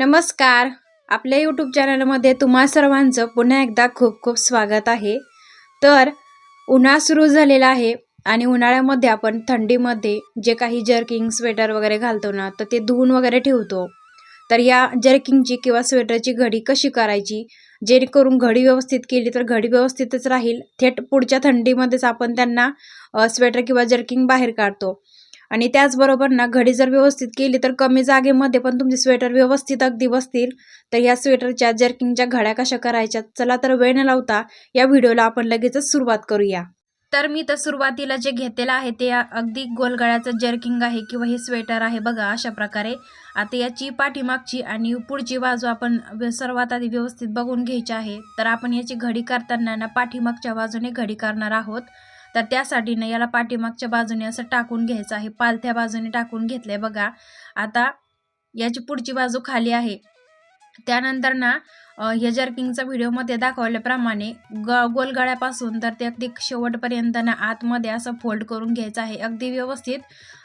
नमस्कार. आपल्या यूट्यूब चॅनलमध्ये तुम्हा सर्वांचं पुन्हा एकदा खूप खूप स्वागत आहे. तर उन्हाळा सुरू झालेला आहे आणि उन्हाळ्यामध्ये आपण थंडीमध्ये जे काही जर्किंग स्वेटर वगैरे घालतो ना तर ते धुवून वगैरे ठेवतो. तर या जर्किंगची किंवा स्वेटरची घडी कशी करायची? जेणेकरून घडी व्यवस्थित केली तर घडी व्यवस्थितच राहील. थेट पुढच्या थंडीमध्येच आपण त्यांना स्वेटर किंवा जर्किंग बाहेर काढतो. आणि त्याचबरोबर ना घडी जर व्यवस्थित केली तर कमी जागेमध्ये पण तुमचे स्वेटर व्यवस्थित अगदी बसतील. तर या स्वेटरच्या जर्किंगच्या घड्या कशा करायच्या? चला तर वेळ न लावता या व्हिडिओला आपण लगेचच सुरुवात करूया. तर मी तर सुरुवातीला जे घेतलेलं आहे ते अगदी गोलगळ्याचं जर्किंग आहे किंवा हे स्वेटर आहे बघा अशा प्रकारे. आता याची पाठीमागची आणि पुढची बाजू आपण सर्वात आधी व्यवस्थित बघून घ्यायची आहे. तर आपण याची घडी करताना ना पाठीमागच्या बाजूने घडी करणार आहोत. तर त्यासाठी ना याला पाठीमागच्या बाजूने असं टाकून घ्यायचं आहे. पालथ्या बाजूने टाकून घेतलंय बघा. आता याची पुढची बाजू खाली आहे. त्यानंतर ना अ, या जर्किंगचा व्हिडिओमध्ये दाखवल्याप्रमाणे ग गोलगळ्यापासून तर ते अगदी शेवटपर्यंत ना आतमध्ये असं फोल्ड करून घ्यायचं आहे. अगदी व्यवस्थित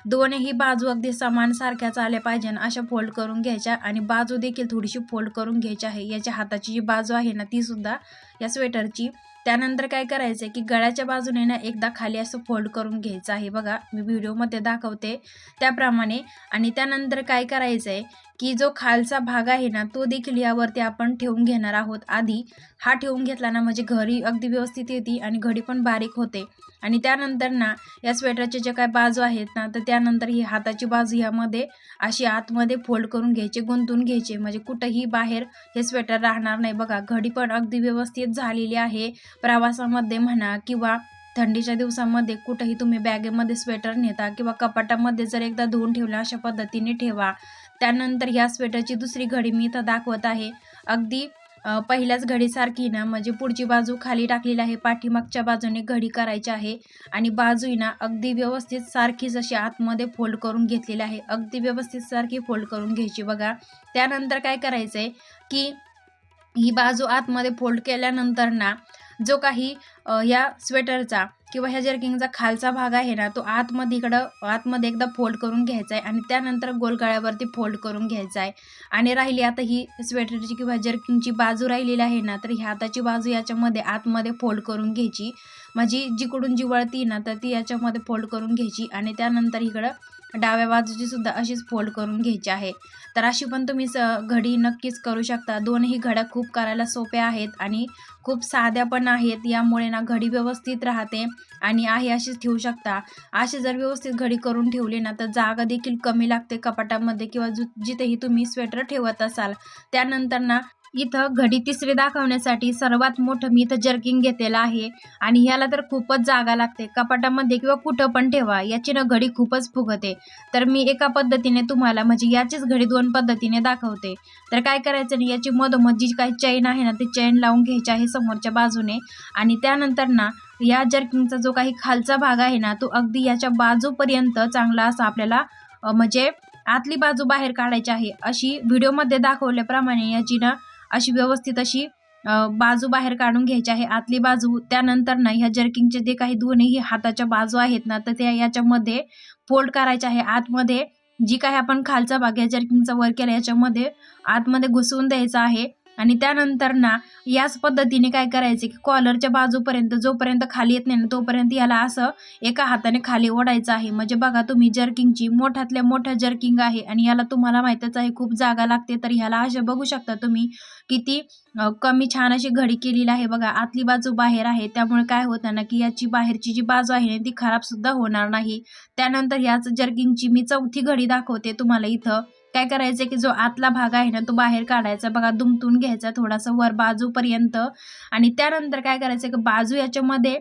दोन्ही बाजू अगदी समान सारख्याच आल्या पाहिजे अशा फोल्ड करून घ्यायच्या आणि बाजू देखील थोडीशी फोल्ड करून घ्यायची आहे. याच्या हाताची जी बाजू आहे ना ती सुद्धा या स्वेटरची त्यानंतर काय करायचं आहे की गळ्याच्या बाजूने ना एकदा खाली असं फोल्ड करून घ्यायचं आहे बघा. मी व्हिडिओमध्ये दाखवते त्याप्रमाणे. आणि त्यानंतर काय करायचं आहे की जो खालचा भाग आहे ना तो देखील यावरती आपण ठेवून घेणार आहोत. आधी हा ठेवून घेतला ना म्हणजे घरी अगदी व्यवस्थित येते आणि घडी पण बारीक होते. आणि त्यानंतर ना या स्वेटरचे जे काय बाजू आहेत ना तर त्यानंतर ही हाताची बाजू ह्यामध्ये अशी आतमध्ये फोल्ड करून घ्यायची गुंतून घ्यायचे. म्हणजे कुठंही बाहेर हे स्वेटर राहणार नाही बघा. घडी पण अगदी व्यवस्थित झालेली आहे. प्रवासामध्ये म्हणा किंवा थंडीच्या दिवसामध्ये कुठंही तुम्ही बॅगेमध्ये स्वेटर नेता किंवा कपाटामध्ये जर एकदा धुवून ठेवला अशा पद्धतीने ठेवा. त्यानंतर ह्या स्वेटरची दुसरी घडी मी इथं दाखवत आहे. अगदी पहिल्याच घडीसारखी ना म्हणजे पुढची बाजू खाली टाकलेली आहे पाठीमागच्या बाजूने घडी करायची आहे आणि बाजू ना अगदी व्यवस्थित सारखीच अशी आतमध्ये फोल्ड करून घेतलेली आहे. अगदी व्यवस्थित सारखी फोल्ड करून घ्यायची बघा. त्यानंतर काय करायचं आहे की ही बाजू आतमध्ये फोल्ड केल्यानंतर ना जो काही ह्या या स्वेटरचा किंवा ह्या जर्किंगचा खालचा भाग आहे ना तो आतमध्ये इकडं आतमध्ये एकदा फोल्ड करून घ्यायचा आहे आणि त्यानंतर गोलगळ्यावरती फोल्ड करून घ्यायचा आहे आणि राहिली आता ही स्वेटरची किंवा जर्किंगची बाजू राहिलेली आहे ना तर ही हाताची बाजू याच्यामध्ये आतमध्ये फोल्ड करून घ्यायची. माझी जिकडून जी वळती ना तर ती याच्यामध्ये फोल्ड करून घ्यायची आणि त्यानंतर इकडं डाव्या बाजूची सुद्धा अशीच फोल्ड करून घ्यायची आहे. तर अशी पण तुम्ही स घडी नक्कीच करू शकता. दोनही घड्या खूप करायला सोप्या आहेत आणि खूप साध्या पण आहेत. यामुळे ना घडी व्यवस्थित राहते आणि आहे अशीच ठेवू शकता. अशी जर व्यवस्थित घडी करून ठेवली ना तर जागा देखील कमी लागते कपाटामध्ये किंवा जिथेही तुम्ही स्वेटर ठेवत असाल. त्यानंतर ना इथं घडी तिसरी दाखवण्यासाठी सर्वात मोठं मी इथं जर्किंग घेतलेलं आहे. आणि ह्याला तर खूपच जागा लागते. कपाटामध्ये किंवा कुठं पण ठेवा याची ना घडी खूपच फुगते. तर मी एका पद्धतीने तुम्हाला म्हणजे याचीच घडी दोन पद्धतीने दाखवते. तर काय करायचं नाही याची मधोमध जी काही चैन आहे ना ती चैन लावून घ्यायची आहे समोरच्या बाजूने. आणि त्यानंतर ना या जर्किंगचा जो काही खालचा भाग आहे ना तो अगदी याच्या बाजूपर्यंत चांगला असा आपल्याला म्हणजे आतली बाजू बाहेर काढायची आहे. अशी व्हिडिओमध्ये दाखवल्याप्रमाणे याची ना अशी व्यवस्थित अशी अ, बाजू बाहेर काढून घ्यायची आहे. आतली बाजू त्यानंतर ना ह्या जर्किंगचे जे काही दोन्ही हाताच्या बाजू आहेत ना तर त्या याच्यामध्ये फोल्ड करायचे आहे. आतमध्ये जी काही आपण खालचा भाग या जर्किंगचा वर केला याच्यामध्ये आतमध्ये घुसवून द्यायचा आहे. आणि त्यानंतर ना याच पद्धतीने काय करायचं की कॉलरच्या बाजूपर्यंत जोपर्यंत खाली येत नाही ना तोपर्यंत याला असं एका हाताने खाली ओढायचं आहे. म्हणजे बघा तुम्ही जर्किंगची मोठ्यातल्या मोठ्या जर्किंग आहे आणि याला तुम्हाला माहितच आहे खूप जागा लागते. तर ह्याला असे बघू शकता तुम्ही किती कमी छान अशी घडी केलेली आहे बघा. आतली बाजू बाहेर आहे. त्यामुळे काय होतं ना की याची बाहेरची जी बाजू आहे ना ती खराब सुद्धा होणार नाही. त्यानंतर याच जर्किंगची मी चौथी घडी दाखवते तुम्हाला इथं. काय करायचं की जो आतला भाग आहे ना तो बाहेर काढायचा. बघा दुमतून घ्यायचा थोडासा वर बाजूपर्यंत. आणि त्यानंतर काय करायचं की बाजू याच्यामध्ये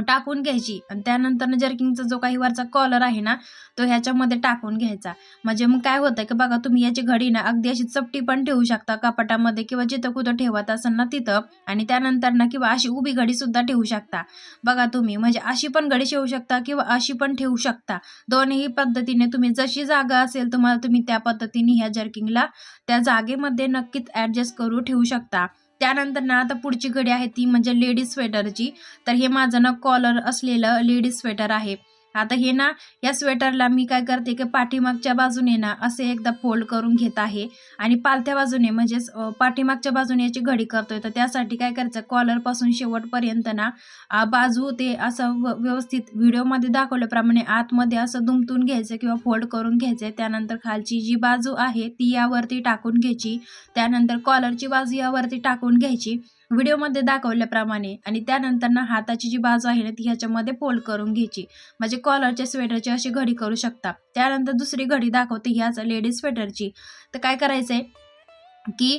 टाकून घ्यायची. आणि त्यानंतर जर्किंगचा जो काही वरचा कॉलर आहे ना तो ह्याच्यामध्ये टाकून घ्यायचा. म्हणजे मग काय होतं की बघा तुम्ही याची घडी ना अगदी अशी चपटी पण ठेवू शकता कपाटामध्ये किंवा जिथं कुठं ठेवत असाल ना तिथं. आणि त्यानंतर ना किंवा अशी उभी घडी सुद्धा ठेवू शकता. बघा तुम्ही म्हणजे अशी पण घडी ठेवू शकता किंवा अशी पण ठेवू शकता. दोन्ही पद्धतीने तुम्ही जशी जागा असेल तुम्हाला तुम्ही त्या पद्धतीने ह्या जर्किंगला त्या जागेमध्ये नक्कीच ॲडजस्ट करू ठेवू शकता. त्यानंतर ना आता पुढची घडी आहे ती म्हणजे लेडीज स्वेटरची. तर हे माझं ना कॉलर असलेलं लेडीज स्वेटर आहे. आता हे ना या स्वेटरला मी काय करते की पाठीमागच्या बाजूने ना असे एकदा फोल्ड करून घेत आहे. आणि पालथ्या बाजूने म्हणजेच पाठीमागच्या बाजूने याची घडी करतोय. तर त्यासाठी काय करायचं कॉलरपासून शेवटपर्यंत ना बाजू ते असं व- व्यवस्थित व्हिडिओमध्ये दाखवल्याप्रमाणे आतमध्ये असं दुमतून घ्यायचं किंवा फोल्ड करून घ्यायचं त्यानंतर खालची जी बाजू आहे ती यावरती टाकून घ्यायची. त्यानंतर कॉलरची बाजू यावरती टाकून घ्यायची. व्हिडिओमध्ये दाखवल्याप्रमाणे आणि त्यानंतर ना हाताची जी बाजू आहे ना ती ह्याच्यामध्ये फोल्ड करून घ्यायची. म्हणजे कॉलरच्या स्वेटरची अशी घडी करू शकता. त्यानंतर दुसरी घडी दाखवते ह्याच लेडीज स्वेटरची तर काय करायचं आहे की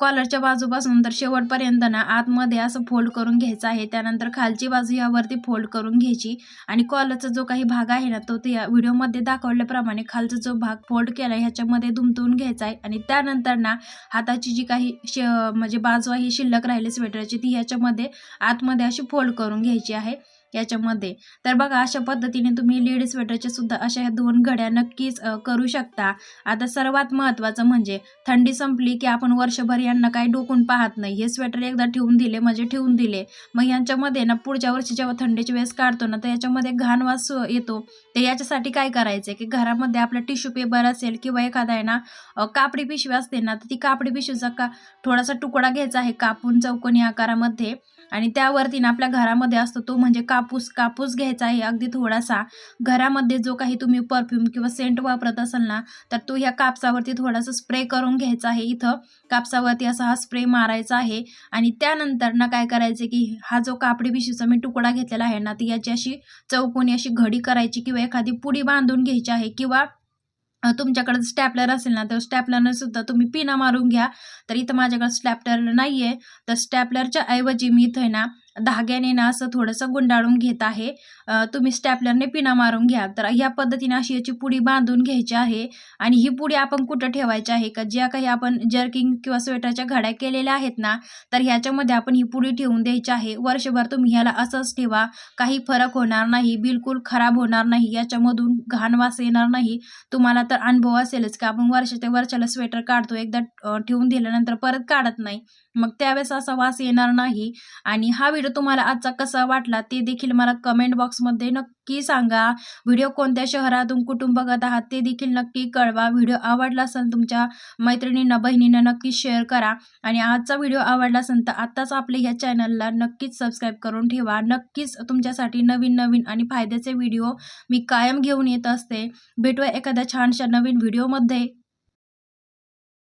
कॉलरच्या बाजूपासून तर शेवटपर्यंत ना आतमध्ये असं फोल्ड करून घ्यायचं आहे. त्यानंतर खालची बाजू यावरती फोल्ड करून घ्यायची. आणि कॉलरचा जो काही भाग आहे ना तो त्या या व्हिडिओमध्ये दाखवल्याप्रमाणे खालचा जो भाग फोल्ड केला आहे ह्याच्यामध्ये दुमतवून घ्यायचा आहे. आणि त्यानंतर ना हाताची जी काही शे म्हणजे बाजू आहे शिल्लक राहिली स्वेटरची ती ह्याच्यामध्ये आतमध्ये अशी फोल्ड करून घ्यायची आहे. याच्यामध्ये. तर बघा अशा पद्धतीने तुम्ही लेडीज स्वेटरच्या सुद्धा अशा ह्या दोन घड्या नक्कीच करू शकता. आता सर्वात महत्त्वाचं म्हणजे थंडी संपली की आपण वर्षभर यांना काही डोकून पाहत नाही. हे स्वेटर एकदा ठेवून दिले म्हणजे ठेवून दिले. मग यांच्यामध्ये ना पुढच्या वर्षी जेव्हा थंडीच्या वेळेस काढतो ना तर याच्यामध्ये घाण वास येतो. तर याच्यासाठी काय करायचं की घरामध्ये आपला टिश्यू पेपर असेल किंवा एखादा आहे ना कापडी पिशवी असते ना तर ती कापडी पिशवीचा का थोडासा तुकडा घ्यायचा आहे कापून चौकोनी आकारामध्ये. आणि त्यावरती ना आपल्या घरामध्ये असतो तो म्हणजे कापूस कापूस घ्यायचा आहे अगदी थोडासा. घरामध्ये जो काही तुम्ही परफ्यूम किंवा सेंट वापरत असाल ना तर तो ह्या कापसावरती थोडासा स्प्रे करून घ्यायचा आहे. इथं कापसावरती असा हा स्प्रे मारायचा आहे. आणि त्यानंतर ना काय करायचं की हा जो कापडी पिशीचा मी तुकडा घेतलेला आहे ना ती याची अशी चौकोनी अशी घडी करायची किंवा एखादी पुडी बांधून घ्यायची आहे किंवा तुमच्याकडे स्टॅपलर असेल ना तर स्टॅपलरनं सुद्धा तुम्ही पिना मारून घ्या. तर इथं माझ्याकडे स्टॅपलर नाही आहे तर स्टॅपलरच्या ऐवजी मी इथं आहे ना धाग्याने ना असं थोडंसं गुंडाळून घेत आहे. तुम्ही स्टॅपलरने पिना मारून घ्या. तर ह्या पद्धतीने अशी याची पुडी बांधून घ्यायची आहे आणि ही पुडी आपण कुठं ठेवायची आहे? का ज्या काही आपण जर्किंग किंवा स्वेटरच्या घड्या केलेल्या आहेत ना तर ह्याच्यामध्ये आपण ही पुडी ठेवून द्यायची आहे. वर्षभर तुम्ही ह्याला असंच ठेवा. काही फरक होणार नाही बिलकुल खराब होणार नाही याच्यामधून घाण वास येणार नाही. तुम्हाला तर अनुभव असेलच की आपण वर्ष ते वर्षाला स्वेटर काढतो एकदा ठेवून दिल्यानंतर परत काढत नाही. मग त्यावेळेस असा वास येणार नाही आणि हा व्हिडिओ तुम्हाला आजचा कसा वाटला ते देखील मला कमेंट बॉक्समध्ये नक्की सांगा. व्हिडिओ कोणत्या शहरातून कुठून बघत आहात ते देखील नक्की कळवा. व्हिडिओ आवडला असेल तुमच्या मैत्रिणींना बहिणींना नक्की शेअर करा. आणि आजचा व्हिडिओ आवडला असेल तर आत्ताच आपल्या ह्या चॅनलला नक्कीच सबस्क्राईब करून ठेवा. नक्कीच तुमच्यासाठी नवीन नवीन आणि फायद्याचे व्हिडिओ मी कायम घेऊन येत असते. भेटूया एखाद्या छानशा नवीन व्हिडिओमध्ये.